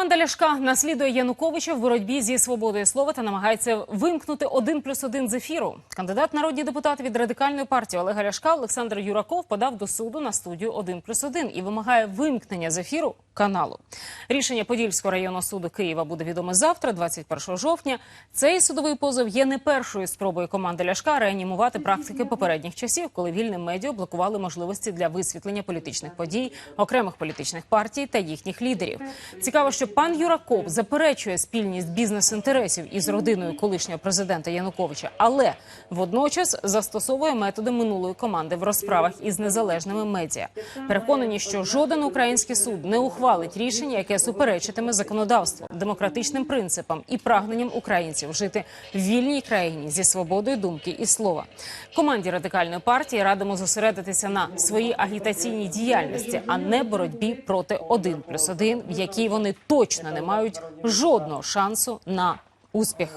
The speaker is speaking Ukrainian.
Команда Ляшка наслідує Януковича в боротьбі зі свободою слова та намагається вимкнути один плюс один з ефіру. Кандидат народні депутати від радикальної партії Олега Ляшка Олександр Юраков подав до суду на студію один плюс один і вимагає вимкнення з ефіру каналу. Рішення Подільського районного суду Києва буде відоме завтра, 21 жовтня. Цей судовий позов є не першою спробою команди Ляшка реанімувати практики попередніх часів, коли вільним медіа блокували можливості для висвітлення політичних подій, окремих політичних партій та їхніх лідерів. Цікаво, що пан Юраков заперечує спільність бізнес-інтересів із родиною колишнього президента Януковича, але водночас застосовує методи минулої команди в розправах із незалежними медіа. Переконані, що жоден український суд не ухвалить рішення, яке суперечитиме законодавству, демократичним принципам і прагненням українців жити в вільній країні зі свободою думки і слова. Команді радикальної партії радимо зосередитися на своїй агітаційній діяльності, а не боротьбі проти один плюс один, в якій вони точно не мають жодного шансу на успіх.